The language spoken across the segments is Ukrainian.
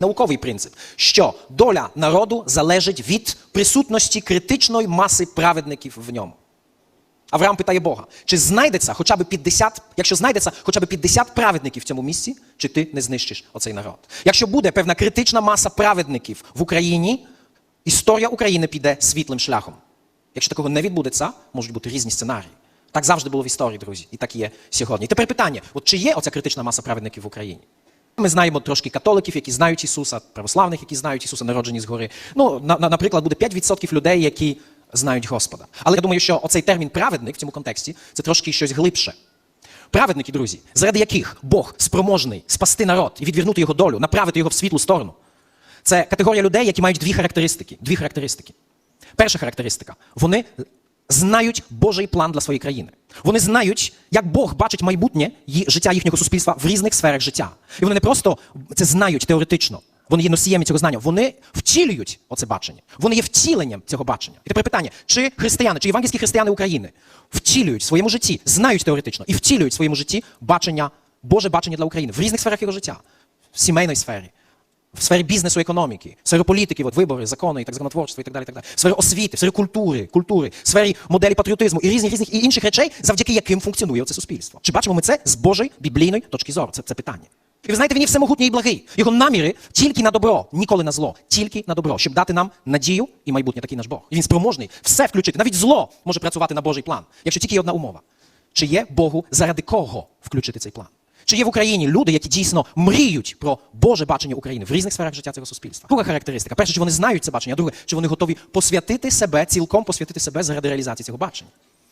Науковий принцип, що доля народу залежить від присутності критичної маси праведників в ньому. Авраам питає Бога, чи знайдеться хоча б 50, якщо знайдеться хоча б 50 праведників в цьому місці, чи ти не знищиш оцей народ? Якщо буде певна критична маса праведників в Україні, історія України піде світлим шляхом. Якщо такого не відбудеться, можуть бути різні сценарії. Так завжди було в історії, друзі, і так є сьогодні. І тепер питання: от чи є оця критична маса праведників в Україні? Ми знаємо трошки католиків, які знають Ісуса, православних, які знають Ісуса, народжені згори. Ну, на, на, наприклад, буде 5% людей, які знають Господа. Але я думаю, що оцей термін праведник в цьому контексті це трошки щось глибше. Праведники, друзі, заради яких Бог спроможний спасти народ і відвернути його долю, направити його в світлу сторону. Це категорія людей, які мають дві характеристики. Дві характеристики. Перша характеристика вони знають Божий план для своєї країни. Вони знають, як Бог бачить майбутнє життя їхнього суспільства в різних сферах життя. І вони не просто це знають теоретично. Вони є носіями цього знання. Вони втілюють оце бачення. Вони є втіленням цього бачення. І тепер питання: чи християни, чи євангельські християни України втілюють в своєму житті, знають теоретично і втілюють в своєму житті бачення, Боже бачення для України в різних сферах його життя, в сімейній сфері, в сфері бізнесу, економіки, в сфері політики, от, вибори, закони, і так законотворчества і так далі, і так далі, в сфері освіти, в сфері культури, культури, в сфері моделі патріотизму і різних різних і інших речей, завдяки яким функціонує це суспільство. Чи бачимо ми це з Божої біблійної точки зору? Це, це питання. І ви знаєте, він є всемогутній і благий. Його наміри тільки на добро, ніколи на зло, тільки на добро, щоб дати нам надію і майбутнє такий наш Бог. І він спроможний все включити. Навіть зло може працювати на Божий план, якщо тільки є одна умова. Чи є Богу заради кого включити цей план? Чи є в Україні люди, які дійсно мріють про Боже бачення України в різних сферах життя цього суспільства? Друга характеристика. Перше, чи вони знають це бачення, а друге, чи вони готові посвятити себе, цілком посвятити себе заради реалізації цього бачення.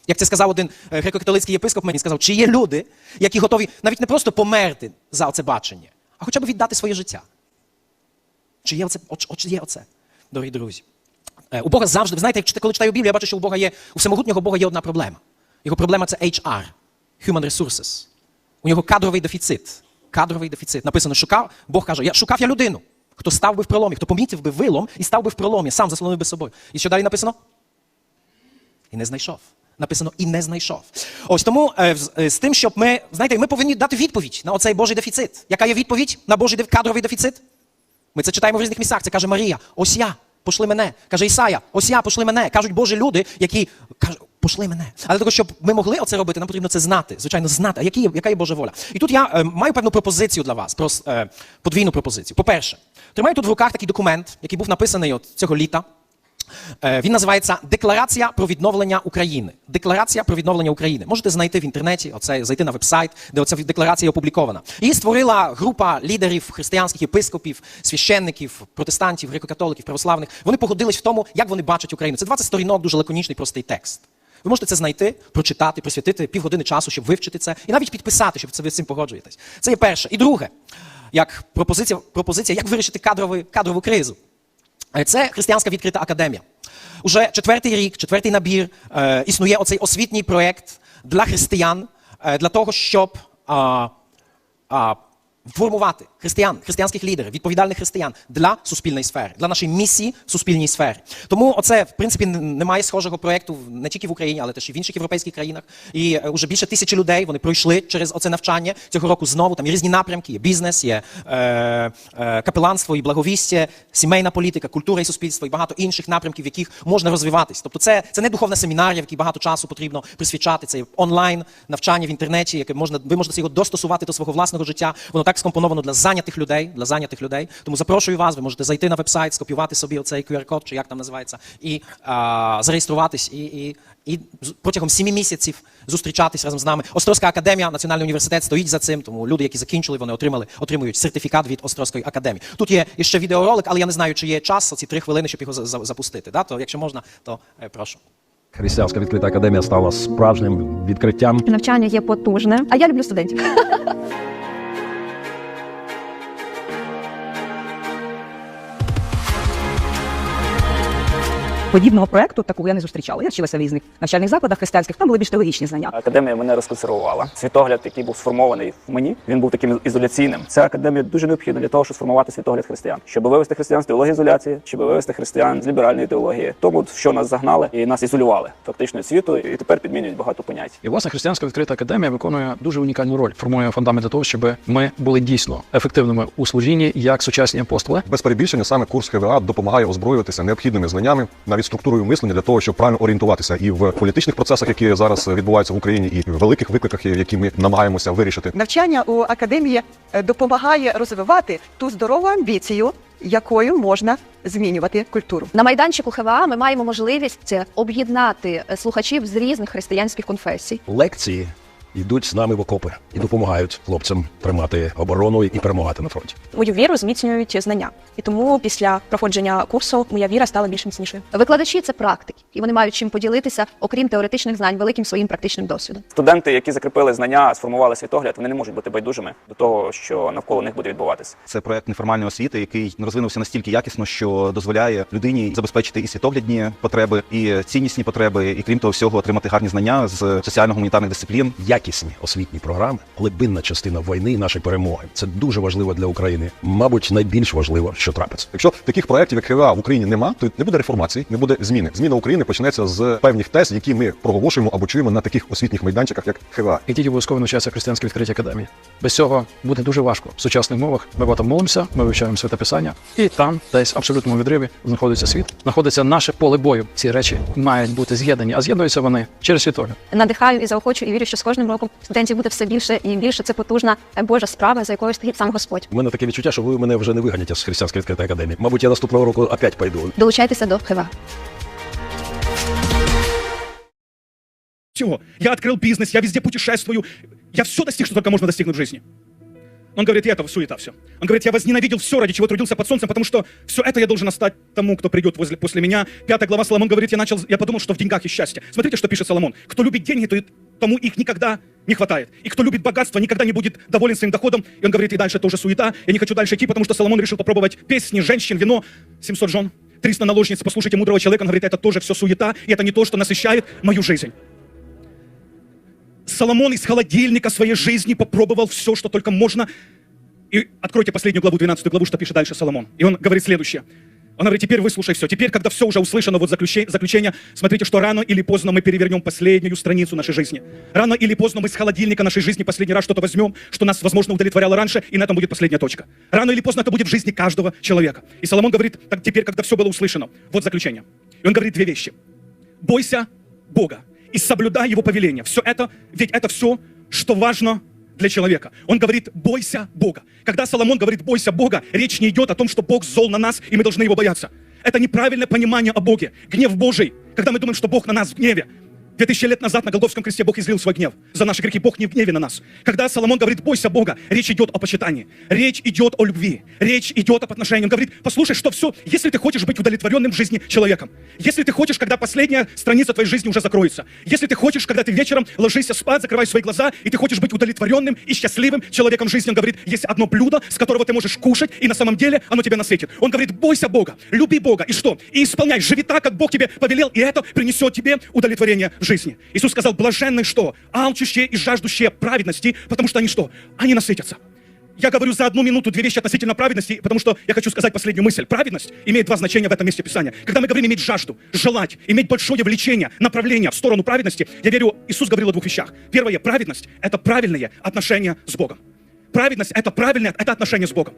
Як це сказав один е, греко-католицький єпископ, мені сказав, чи є люди, які готові навіть не просто померти за це бачення, а хоча б віддати своє життя. Чи є оце, чи є оце, дорогі друзі? Е, У Бога завжди, ви знаєте, як коли читаю Біблію, я бачу, що у Бога є, у всемогутнього Бога є одна проблема. Його проблема це HR, Human Resources. У нього кадровий дефіцит. Кадровий дефіцит. Написано, шукав, Бог каже, я шукав я людину, хто став би в проломі, хто помітив би вилом і став би в проломі, сам заслонив би собою. І що далі написано? І не знайшов. Написано і не знайшов. Ось тому е, е, з тим, щоб ми, знаєте, ми повинні дати відповідь на оцей Божий дефіцит. Яка є відповідь на Божий кадровий дефіцит? Ми це читаємо в різних місцях. Це каже Марія, ось я, пошли мене. Каже Ісая, ось я, пошли мене. Кажуть Божі люди, які кажуть, пошли мене. Але того, щоб ми могли оце робити, нам потрібно це знати. Звичайно, знати, а які, яка є Божа воля. І тут я е, маю певну пропозицію для вас, про, е, подвійну пропозицію. По-перше, тримаю тут в руках такий документ, який був написаний от цього літа. Е, Він називається Декларація про відновлення України. Декларація про відновлення України. Можете знайти в інтернеті, оце зайти на вебсайт, де оця декларація опублікована. Її створила група лідерів християнських єпископів, священників, протестантів, греко-католиків, православних. Вони погодились в тому, як вони бачать Україну. Це 20 сторінок, дуже лаконічний, простий текст. Ви можете це знайти, прочитати, присвятити півгодини часу, щоб вивчити це, і навіть підписати, щоб це ви з цим погоджуєтесь. Це є перше. І друге, як пропозиція, пропозиція як вирішити кадрову, кадрову кризу. Це християнська відкрита академія. Уже четвертий рік, четвертий набір існує оцей освітній проєкт для християн, е, для того, щоб формувати християн, християнських лідерів, відповідальних християн для суспільної сфери, для нашої місії в суспільній сфері. Тому оце, в принципі, немає схожого проєкту не тільки в Україні, але теж і в інших європейських країнах. І е, вже більше тисячі людей вони пройшли через оце навчання цього року знову. Там є різні напрямки: є бізнес, є е, е, капеланство і благовістя, сімейна політика, культура і суспільство і багато інших напрямків, в яких можна розвиватись. Тобто, це, це не духовна семінарія, в якій багато часу потрібно присвячати. Це онлайн навчання в інтернеті, яке можна ви можете його достосувати до свого власного життя. Воно так скомпоновано для зайнятих людей, для зайнятих людей. Тому запрошую вас. Ви можете зайти на вебсайт, скопіювати собі оцей QR-код, чи як там називається, і а, зареєструватись і. і і протягом сіми місяців зустрічатись разом з нами. Острозька академія, Національний університет стоїть за цим, тому люди, які закінчили, вони отримали, отримують сертифікат від Острозької академії. Тут є ще відеоролик, але я не знаю, чи є час, оці три хвилини, щоб його за- за- запустити. Да? То якщо можна, то е, прошу. Християнська відкрита академія стала справжнім відкриттям. Навчання є потужне, а я люблю студентів. Подібного проекту такого я не зустрічала. Я вчилася в різних навчальних закладах християнських, там були більш теологічні знання. Академія мене розконсервувала. Світогляд, який був сформований в мені, він був таким ізоляційним. Ця академія дуже необхідна для того, щоб сформувати світогляд християн, щоб вивести християн з теології ізоляції, щоб вивести християн з ліберальної теології, тому що нас загнали і нас ізолювали фактично світу, і тепер підмінюють багато понять. І власне християнська відкрита академія виконує дуже унікальну роль, формує фундамент для того, щоб ми були дійсно ефективними у служінні як сучасні апостоли. Без перебільшення саме курс ХВА допомагає озброюватися необхідними знаннями, навіть структурою мислення для того, щоб правильно орієнтуватися і в політичних процесах, які зараз відбуваються в Україні, і в великих викликах, які ми намагаємося вирішити. Навчання у академії е, допомагає розвивати ту здорову амбіцію, якою можна змінювати культуру. На майданчику ХВА ми маємо можливість об'єднати е, слухачів з різних християнських конфесій. Лекції йдуть з нами в окопи і допомагають хлопцям тримати оборону і перемагати на фронті. Мою віру зміцнюють знання, і тому після проходження курсу моя віра стала більш міцнішою. Викладачі це практики, і вони мають чим поділитися, окрім теоретичних знань, великим своїм практичним досвідом. Студенти, які закріпили знання, сформували світогляд, вони не можуть бути байдужими до того, що навколо них буде відбуватися. Це проект неформальної освіти, який розвинувся настільки якісно, що дозволяє людині забезпечити і світоглядні потреби, і ціннісні потреби, і крім того всього, отримати гарні знання з соціально-гуманітарних дисциплін. Якісні освітні програми, глибинна частина війни і нашої перемоги. Це дуже важливо для України. Мабуть, найбільш важливо, що трапиться. Якщо таких проєктів, як ХВА в Україні нема, то не буде реформації, не буде зміни. Зміна України почнеться з певних тез, які ми проголошуємо або чуємо на таких освітніх майданчиках, як ХВА. Ідіть обов'язково навчатися християнській відкритій академії. Без цього буде дуже важко в сучасних мовах. Ми багато молимося, ми вивчаємо святе писання, і там, десь в абсолютному відриві, знаходиться світ, знаходиться наше поле бою. Ці речі мають бути з'єднані, а з'єднуються вони через світогляд. Надихаю і заохочую, і вірю, що з кожним роком студентів буде все більше і більше. Це потужна е, Божа справа, за якою стоїть сам Господь. У мене таке відчуття, що ви мене вже не виганяте з християнської відкритої академії. Мабуть, я наступного року опять пойду. Долучайтеся до ХВА. Все, я открыл бизнес, я везде путешествую, я все достиг, что только можно достигнуть в жизни. Он говорит, и это суета все. Он говорит, я возненавидел все, ради чего трудился под солнцем, потому что все это я должен остать тому, кто придет возле, после меня. Пятая глава Соломон говорит, я начал, я подумал, что в деньгах есть счастье. Смотрите, что пишет Соломон. Кто любит деньги, то и- тому их никогда не хватает. И кто любит богатство, никогда не будет доволен своим доходом. И он говорит, и дальше тоже суета. Я не хочу дальше идти, потому что Соломон решил попробовать песни, женщин, вино, 700 жен, 300 наложниц. Послушайте мудрого человека, он говорит, это тоже все суета, и это не то, что насыщает мою жизнь. Соломон из холодильника своей жизни попробовал все, что только можно. И откройте последнюю главу, 12 главу, что пишет дальше Соломон. И он говорит следующее. Он говорит, теперь выслушай все. Теперь, когда все уже услышано, вот заключение, заключение, смотрите, что рано или поздно мы перевернем последнюю страницу нашей жизни. Рано или поздно мы с холодильника нашей жизни последний раз что-то возьмем, что нас, возможно, удовлетворяло раньше, и на этом будет последняя точка. Рано или поздно это будет в жизни каждого человека. И Соломон говорит, так теперь, когда все было услышано, вот заключение. И он говорит две вещи. Бойся Бога и соблюдай Его повеления. Все это, ведь это все, что важно для человека. Он говорит, бойся Бога. Когда Соломон говорит, бойся Бога, речь не идет о том, что Бог зол на нас, и мы должны Его бояться. Это неправильное понимание о Боге. Гнев Божий, когда мы думаем, что Бог на нас в гневе. Две тысячи лет назад на Голгофском кресте Бог излил свой гнев за наши грехи. Бог не в гневе на нас. Когда Соломон говорит, бойся Бога, речь идет о почитании. Речь идет о любви. Речь идет об отношении. Он говорит, послушай, что все, если ты хочешь быть удовлетворенным в жизни человеком, если ты хочешь, когда последняя страница твоей жизни уже закроется, если ты хочешь, когда ты вечером ложишься спать, закрываешь свои глаза, и ты хочешь быть удовлетворенным и счастливым человеком в жизни, он говорит, есть одно блюдо, с которого ты можешь кушать, и на самом деле оно тебя насытит. Он говорит, бойся Бога, люби Бога, и что? И исполняй, живи так, как Бог тебе повелел, и это принесет тебе удовлетворение жизни. Иисус сказал, блаженны что? Алчущие и жаждущие праведности, потому что они что? Они насытятся. Я говорю за одну минуту две вещи относительно праведности, потому что я хочу сказать последнюю мысль. Праведность имеет два значения в этом месте Писания. Когда мы говорим иметь жажду, желать, иметь большое влечение, направление в сторону праведности, я верю, Иисус говорил о двух вещах. Первое, праведность – это правильное отношение с Богом. Праведность – это правильное, это отношение с Богом.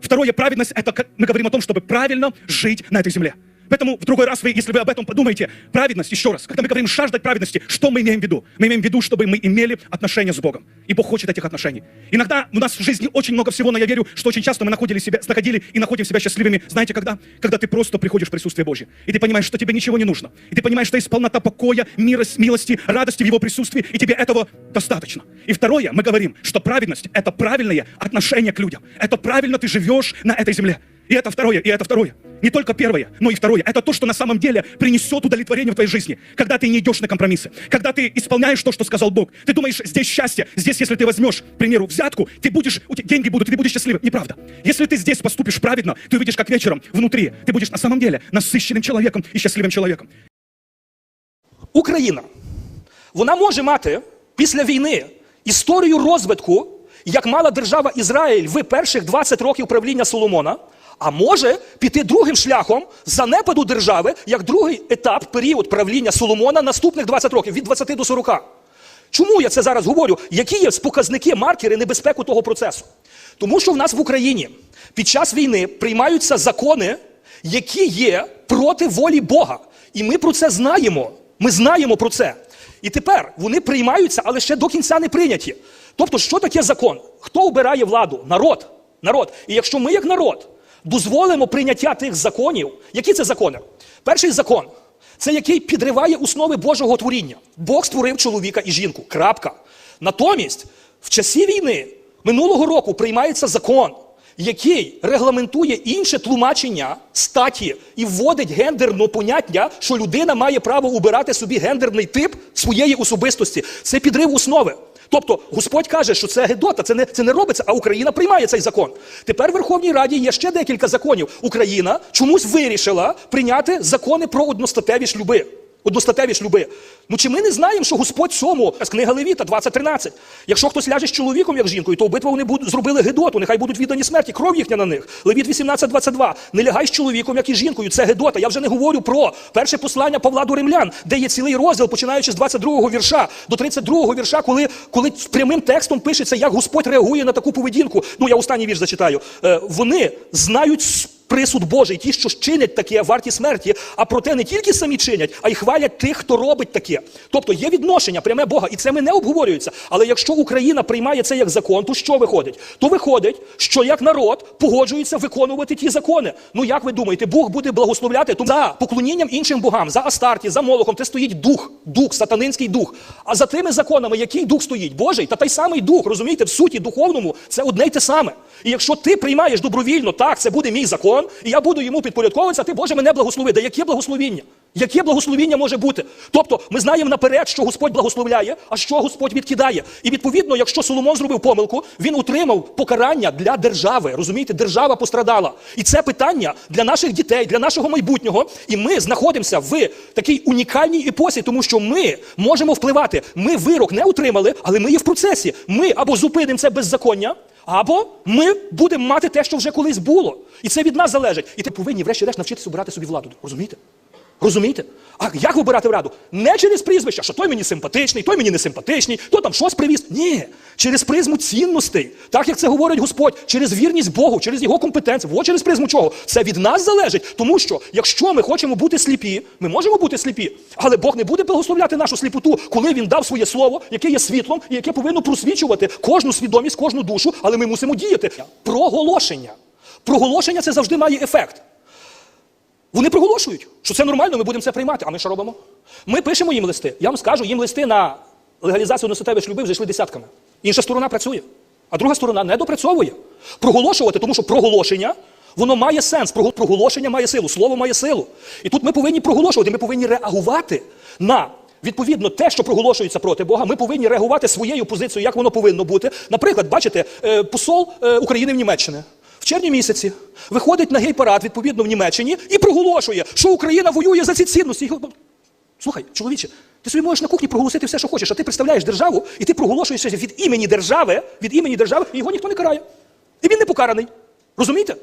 Второе, праведность – это как мы говорим о том, чтобы правильно жить на этой земле. Поэтому в другой раз, вы, если вы об этом подумаете, праведность, еще раз, когда мы говорим жаждать праведности, что мы имеем в виду? Мы имеем в виду, чтобы мы имели отношения с Богом. И Бог хочет этих отношений. Иногда у нас в жизни очень много всего, но я верю, что очень часто мы находили себя, находили и находим себя счастливыми. Знаете, когда? Когда ты просто приходишь в присутствие Божье. И ты понимаешь, что тебе ничего не нужно. И ты понимаешь, что есть полнота покоя, мира, милости, радости в Его присутствии, и тебе этого достаточно. И второе, мы говорим, что праведность – это правильное отношение к людям. Это правильно ты живешь на этой земле. И это второе, и это второе. Не только первое, но и второе. Это то, что на самом деле принесет удовлетворение в твоей жизни. Когда ты не идешь на компромиссы. Когда ты исполняешь то, что сказал Бог. Ты думаешь, здесь счастье. Здесь, если ты возьмешь, к примеру, взятку, ты будешь, у тебя деньги будут, и ты будешь счастливым. Неправда. Если ты здесь поступишь праведно, ты увидишь, как вечером внутри ты будешь на самом деле насыщенным человеком и счастливым человеком. Україна, вона може мати після війни історію розвитку, як мала держава Ізраїль в перших 20 років правління Соломона, а може піти другим шляхом занепаду держави, як другий етап, період правління Соломона наступних 20 років, від 20 до 40. Чому я це зараз говорю? Які є показники, маркери небезпеку того процесу? Тому що в нас в Україні під час війни приймаються закони, які є проти волі Бога. І ми про це знаємо. Ми знаємо про це. І тепер вони приймаються, але ще до кінця не прийняті. Тобто, що таке закон? Хто обирає владу? Народ. Народ. І якщо ми, як народ, дозволимо прийняття тих законів, які це закони? Перший закон це який підриває основи Божого творіння. Бог створив чоловіка і жінку. Крапка. Натомість, в часі війни минулого року приймається закон, який регламентує інше тлумачення статі і вводить гендерне поняття, що людина має право обирати собі гендерний тип своєї особистості. Це підрив основи. Тобто Господь каже, що це гедота, це не, це не робиться, а Україна приймає цей закон. Тепер в Верховній Раді є ще декілька законів. Україна чомусь вирішила прийняти закони про одностатеві шлюби. Одностатеві шлюби. Ну чи ми не знаємо, що Господь цьому з книга Левіта 20.13. Якщо хтось ляже з чоловіком, як жінкою, то обидва вони будуть зробили гедоту, нехай будуть віддані смерті, кров їхня на них. Левіт 18.22. Не лягай з чоловіком, як і жінкою. Це гедота. Я вже не говорю про перше послання Павла до римлян, де є цілий розділ, починаючи з 22-го вірша до 32-го вірша, коли, коли прямим текстом пишеться, як Господь реагує на таку поведінку. Ну я останній вірш зачитаю. Е, вони знають присуд Божий, ті, що чинять таке, варті смерті, а проте не тільки самі чинять, а й хвалять тих, хто робить таке. Тобто є відношення пряме Бога, і це ми не обговорюється. Але якщо Україна приймає це як закон, то що виходить? То виходить, що як народ погоджується виконувати ті закони. Ну як ви думаєте, Бог буде благословляти тому за поклонінням іншим богам, за Астарті, за Молохом, це стоїть дух, дух, сатанинський дух. А за тими законами, який дух стоїть? Божий, та той самий дух, розумієте, в суті духовному це одне й те саме. І якщо ти приймаєш добровільно, так, це буде мій закон, і я буду йому підпорядковуватися, ти Боже мене благослови. Да яке благословіння? Яке благословіння може бути? Тобто ми знаємо наперед, що Господь благословляє, а що Господь відкидає. І відповідно, якщо Соломон зробив помилку, він отримав покарання для держави. Розумієте, держава пострадала. І це питання для наших дітей, для нашого майбутнього. І ми знаходимося в такій унікальній епосі, тому що ми можемо впливати. Ми вирок не отримали, але ми є в процесі. Ми або зупинимо це беззаконня. Або ми будемо мати те, що вже колись було. І це від нас залежить. І ти повинні, врешті-решт, навчитися обирати собі владу. Розумієте? Розумієте? А як вибирати владу? Не через прізвища, що той мені симпатичний, той мені не симпатичний, то там щось привіз. Ні, через призму цінностей. Так як це говорить Господь, через вірність Богу, через його компетенцію. От через призму чого? Це від нас залежить. Тому що, якщо ми хочемо бути сліпі, ми можемо бути сліпі, але Бог не буде благословляти нашу сліпоту, коли він дав своє слово, яке є світлом і яке повинно просвічувати кожну свідомість, кожну душу, але ми мусимо діяти. Проголошення. Проголошення це завжди має ефект. Вони проголошують, що це нормально, ми будемо це приймати. А ми що робимо? Ми пишемо їм листи. Я вам скажу, їм листи на легалізацію одностатевих шлюбів вже йшли десятками. Інша сторона працює, а друга сторона не допрацьовує. Проголошувати, тому що проголошення. Воно має сенс, проголошення має силу, слово має силу. І тут ми повинні проголошувати, ми повинні реагувати на відповідно те, що проголошується проти Бога. Ми повинні реагувати своєю позицією, як воно повинно бути. Наприклад, бачите, е, посол е, України в Німеччині в червні місяці виходить на гей-парад, відповідно, в Німеччині, і проголошує, що Україна воює за ці цінності. Слухай, чоловіче, ти собі можеш на кухні проголосити все, що хочеш, а ти представляєш державу, і ти проголошуєш від імені держави, від імені держави, і його ніхто не карає. І він не покараний. Розумієте?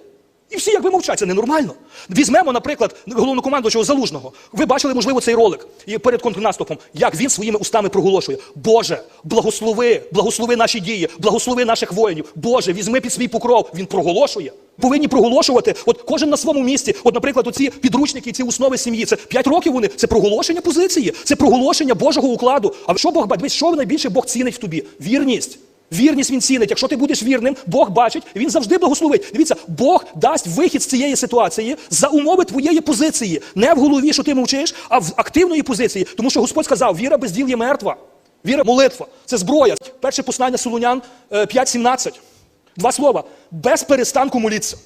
І всі якби мовчать, це ненормально. Візьмемо, наприклад, головнокомандуючого Залужного. Ви бачили, можливо, цей ролик перед контрнаступом, як він своїми устами проголошує: Боже, благослови, благослови наші дії, благослови наших воїнів. Боже, візьми під свій покров. Він проголошує. Повинні проголошувати, от кожен на своєму місці. От, наприклад, оці підручники, ці основи сім'ї. Це 5 років вони. Це проголошення позиції, це проголошення Божого укладу. А що Бог бачить? Що найбільше Бог цінить в тобі? Вірність. Вірність він цінить. Якщо ти будеш вірним, Бог бачить, він завжди благословить. Дивіться, Бог дасть вихід з цієї ситуації за умови твоєї позиції. Не в голові, що ти мовчиш, а в активної позиції. Тому що Господь сказав: віра без діл є мертва. Віра, молитва це зброя. Перше послання Солунян е, 5.17. Два слова. Без перестанку моліться.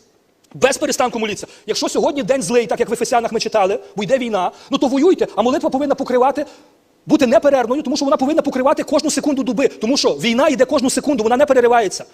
Без перестанку моліться. Якщо сьогодні день злий, так як в Ефесянах ми читали, бо йде війна, ну то воюйте, а молитва повинна покривати. Бути неперервною, тому що вона повинна покривати кожну секунду доби, тому що війна йде кожну секунду, вона не переривається.